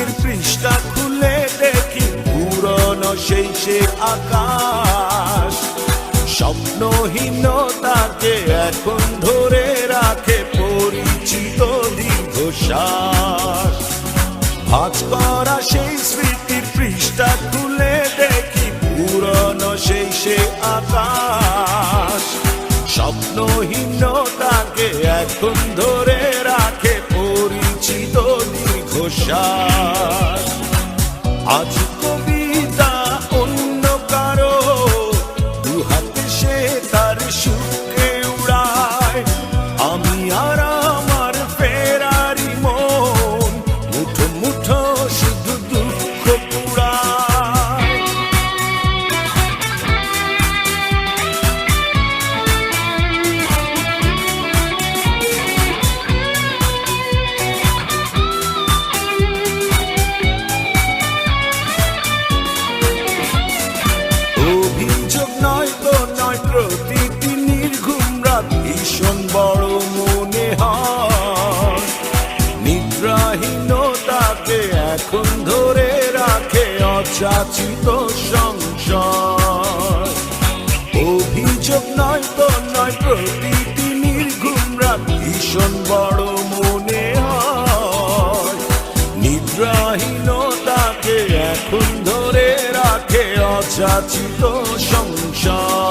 স্মৃতির পৃষ্ঠা খুলে দেখি পুরনো সেই সে আকাশ। স্বপ্নহীনতাকে এখন ধরে রাখে পরিচিত দীর্ঘশ্বাস। ভাঁজ করা সেই স্মৃতির পৃষ্ঠা খুলে দেখি পুরনো সেই সে আকাশ। স্বপ্নহীনতাকে এখন ধরে রাখে পরিচিত দীর্ঘশ্বাস। আজ কবিতা অন্য কারও দুহাতে সে তার সুখে এখন ধরে রাখে অচাচিত সংসার অভিযোগ নয় তো নয়, প্রতিটি নির্ঘুম রাত ভীষণ বড় মনে হয়। নিদ্রাহীনতাকে এখন ধরে রাখে অযাচিত সংসার